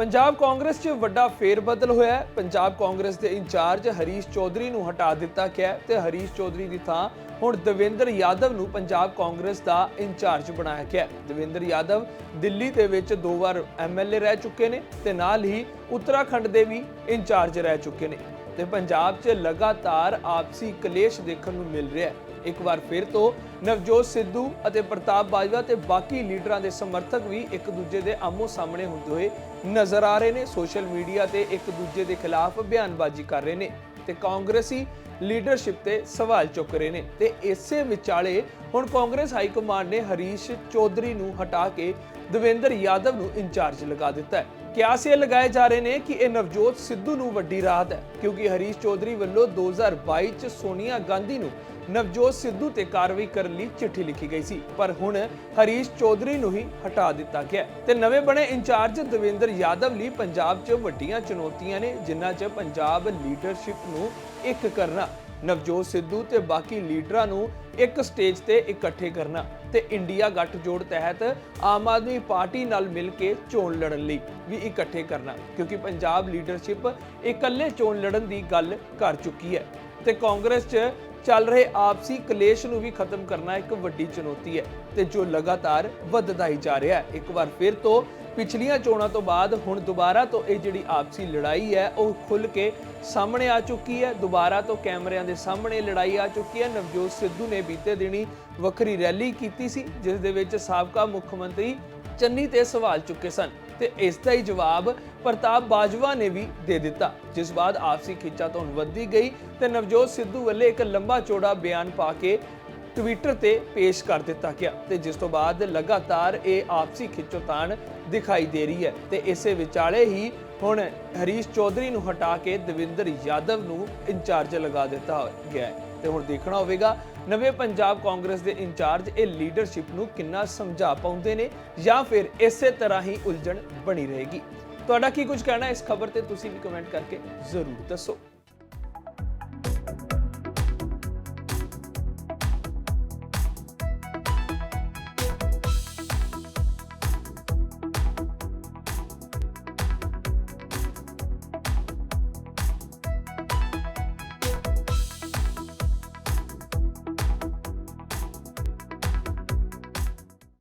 ਪੰਜਾਬ ਕਾਂਗਰਸ 'ਚ ਵੱਡਾ ਫੇਰਬਦਲ ਹੋਇਆ ਹੈ। ਪੰਜਾਬ ਕਾਂਗਰਸ ਦੇ ਇੰਚਾਰਜ ਹਰੀਸ਼ ਚੌਧਰੀ ਨੂੰ ਹਟਾ ਦਿੱਤਾ ਗਿਆ ਹੈ ਤੇ ਹਰੀਸ਼ ਚੌਧਰੀ ਦੀ ਥਾਂ ਹੁਣ ਦਵਿੰਦਰ ਯਾਦਵ ਨੂੰ ਪੰਜਾਬ ਕਾਂਗਰਸ ਦਾ ਇੰਚਾਰਜ ਬਣਾਇਆ ਗਿਆ ਹੈ। ਦਵਿੰਦਰ ਯਾਦਵ ਦਿੱਲੀ ਦੇ ਵਿੱਚ ਦੋ ਵਾਰ ਐਮਐਲਏ ਰਹਿ ਚੁੱਕੇ ਨੇ ਤੇ ਨਾਲ ਹੀ ਉੱਤਰਾਖੰਡ ਦੇ ਵੀ ਇੰਚਾਰਜ ਰਹਿ ਚੁੱਕੇ ਨੇ। ਤੇ ਪੰਜਾਬ 'ਚ ਲਗਾਤਾਰ ਆਪਸੀ ਕਲੇਸ਼ ਦੇਖਣ ਨੂੰ ਮਿਲ ਰਿਹਾ ਹੈ। ਇੱਕ ਵਾਰ ਫਿਰ ਤੋਂ ਨਵਜੋਤ ਸਿੱਧੂ ਅਤੇ ਪ੍ਰਤਾਪ ਬਾਜਵਾ ਤੇ ਬਾਕੀ ਲੀਡਰਾਂ ਦੇ ਸਮਰਥਕ ਵੀ ਇੱਕ ਦੂਜੇ ਦੇ ਆਮੋ ਸਾਹਮਣੇ ਹੁੰਦੇ ਹੋਏ ਨਜ਼ਰ ਆ ਰਹੇ ਨੇ। ਸੋਸ਼ਲ ਮੀਡੀਆ ਤੇ ਇੱਕ ਦੂਜੇ ਦੇ ਖਿਲਾਫ ਬਿਆਨਬਾਜ਼ੀ ਕਰ ਰਹੇ ਨੇ ਤੇ ਕਾਂਗਰਸੀ ਲੀਡਰਸ਼ਿਪ ਤੇ ਸਵਾਲ ਚੁੱਕ ਰਹੇ ਨੇ ਤੇ ਇਸੇ ਵਿਚਾਲੇ ਹੁਣ ਕਾਂਗਰਸ ਹਾਈ ਕਮਾਂਡ ਨੇ ਹਰੀਸ਼ ਚੌਧਰੀ ਨੂੰ ਹਟਾ ਕੇ ਦਵਿੰਦਰ ਯਾਦਵ ਨੂੰ ਇੰਚਾਰਜ ਲਗਾ ਦਿੱਤਾ ਹੈ। ਕਿਆਸ ਇਹ ਲਗਾਏ ਜਾ ਰਹੇ ਨੇ ਕਿ ਇਹ ਨਵਜੋਤ ਸਿੱਧੂ ਨੂੰ ਵੱਡੀ ਰਾਹਤ ਹੈ, ਕਿਉਂਕਿ ਹਰੀਸ਼ ਚੌਧਰੀ ਵੱਲੋਂ 2022 ਚ ਸੋਨੀਆ ਗਾਂਧੀ ਨੂੰ ਨਵਜੋਤ ਸਿੱਧੂ ਤੇ ਕਾਰਵਾਈ ਕਰਨ ਲਈ ਚਿੱਠੀ ਲਿਖੀ ਗਈ ਸੀ, ਪਰ ਹੁਣ ਹਰੀਸ਼ ਚੌਧਰੀ ਨੂੰ ਹੀ ਹਟਾ ਦਿੱਤਾ ਗਿਆ ਤੇ ਨਵੇਂ ਬਣੇ ਇੰਚਾਰਜ ਦਵਿੰਦਰ ਯਾਦਵ ਲਈ ਪੰਜਾਬ 'ਚ ਵੱਡੀਆਂ ਚੁਣੌਤੀਆਂ ਨੇ, ਜਿਨ੍ਹਾਂ 'ਚ ਪੰਜਾਬ ਲੀਡਰਸ਼ਿਪ ਨੂੰ ਇੱਕ ਕਰਨਾ ਨਵਜੋਤ ਸਿੱਧੂ ਤੇ ਬਾਕੀ ਲੀਡਰਾਂ ਨੂੰ ਇੱਕ ਸਟੇਜ ਤੇ ਇਕੱਠੇ ਕਰਨਾ ਤੇ ਇੰਡੀਆ ਗੱਠਜੋੜ ਤਹਿਤ ਆਮ ਆਦਮੀ ਪਾਰਟੀ ਨਾਲ ਮਿਲ ਕੇ ਚੋਣ ਲੜਨ ਲਈ ਵੀ ਇਕੱਠੇ ਕਰਨਾ, ਕਿਉਂਕਿ ਪੰਜਾਬ ਲੀਡਰਸ਼ਿਪ ਇਕੱਲੇ ਚੋਣ ਲੜਨ ਦੀ ਗੱਲ ਕਰ ਚੁੱਕੀ ਹੈ ਤੇ ਕਾਂਗਰਸ 'ਚ ਚੱਲ ਰਹੇ ਆਪਸੀ ਕਲੇਸ਼ ਨੂੰ ਵੀ ਖਤਮ ਕਰਨਾ ਇੱਕ ਵੱਡੀ ਚੁਣੌਤੀ ਹੈ ਤੇ ਜੋ ਲਗਾਤਾਰ ਵੱਧਦਾ ਹੀ ਜਾ ਰਿਹਾ ਹੈ। ਇੱਕ ਵਾਰ ਫਿਰ ਤੋਂ ਪਿਛਲੀਆਂ ਚੋਣਾਂ ਤੋਂ ਬਾਅਦ ਹੁਣ ਦੁਬਾਰਾ ਤੋਂ ਇਹ ਜਿਹੜੀ ਆਪਸੀ ਲੜਾਈ ਹੈ, ਉਹ ਖੁੱਲ ਕੇ ਸਾਹਮਣੇ ਆ ਚੁੱਕੀ ਹੈ। ਦੁਬਾਰਾ ਤੋਂ ਕੈਮਰਿਆਂ ਦੇ ਸਾਹਮਣੇ ਲੜਾਈ ਆ ਚੁੱਕੀ ਹੈ। ਨਵਜੋਤ ਸਿੱਧੂ ਨੇ ਬੀਤੇ ਦਿਨੀ ਵੱਖਰੀ ਰੈਲੀ ਕੀਤੀ ਸੀ, ਜਿਸ ਦੇ ਵਿੱਚ ਸਾਬਕਾ ਮੁੱਖ ਮੰਤਰੀ ਚੰਨੀ ਤੇ ਸਵਾਲ ਚੁੱਕੇ ਸਨ ਤੇ ਇਸ ਦਾ ਹੀ ਜਵਾਬ ਪ੍ਰਤਾਪ ਬਾਜਵਾ ਨੇ ਵੀ ਦੇ ਦਿੱਤਾ, ਜਿਸ ਬਾਅਦ ਆਪਸੀ ਖਿੱਚਾ ਖਿੱਚਾਤੌਣ ਵੱਧਦੀ ਗਈ ਤੇ ਨਵਜੋਤ ਸਿੱਧੂ ਵੱਲੇ ਇੱਕ ਲੰਬਾ ਚੌੜਾ ਬਿਆਨ ਪਾ ਕੇ ਟਵਿੱਟਰ ਤੇ ਪੇਸ਼ ਕਰ ਦਿੱਤਾ ਗਿਆ ਤੇ ਜਿਸ ਤੋਂ ਬਾਅਦ ਲਗਾਤਾਰ ਇਹ ਆਪਸੀ ਖਿੱਚੋਤਾਣ ਦਿਖਾਈ ਦੇ ਰਹੀ ਹੈ ਤੇ ਇਸੇ ਵਿਚਾਲੇ ਹੀ ਹੁਣ ਹਰੀਸ਼ ਚੌਧਰੀ ਨੂੰ ਹਟਾ ਕੇ ਦਵਿੰਦਰ ਯਾਦਵ ਨੂੰ ਇੰਚਾਰਜ ਲਗਾ ਦਿੱਤਾ ਗਿਆ ਹੈ। ਤੇ ਹੁਣ ਦੇਖਣਾ ਹੋਵੇਗਾ, ਨਵੇਂ ਪੰਜਾਬ ਕਾਂਗਰਸ ਦੇ ਇੰਚਾਰਜ ਇਹ ਲੀਡਰਸ਼ਿਪ ਨੂੰ ਕਿੰਨਾ ਸਮਝਾ ਪਾਉਂਦੇ ਨੇ ਜਾਂ ਫਿਰ ਇਸੇ ਤਰ੍ਹਾਂ ਹੀ ਉਲਝਣ ਬਣੀ ਰਹੇਗੀ। ਤੁਹਾਡਾ ਕੀ ਕੁਝ ਕਹਿਣਾ ਇਸ ਖਬਰ ਤੇ ਤੁਸੀਂ ਵੀ ਕਮੈਂਟ ਕਰਕੇ ਜ਼ਰੂਰ ਦੱਸੋ।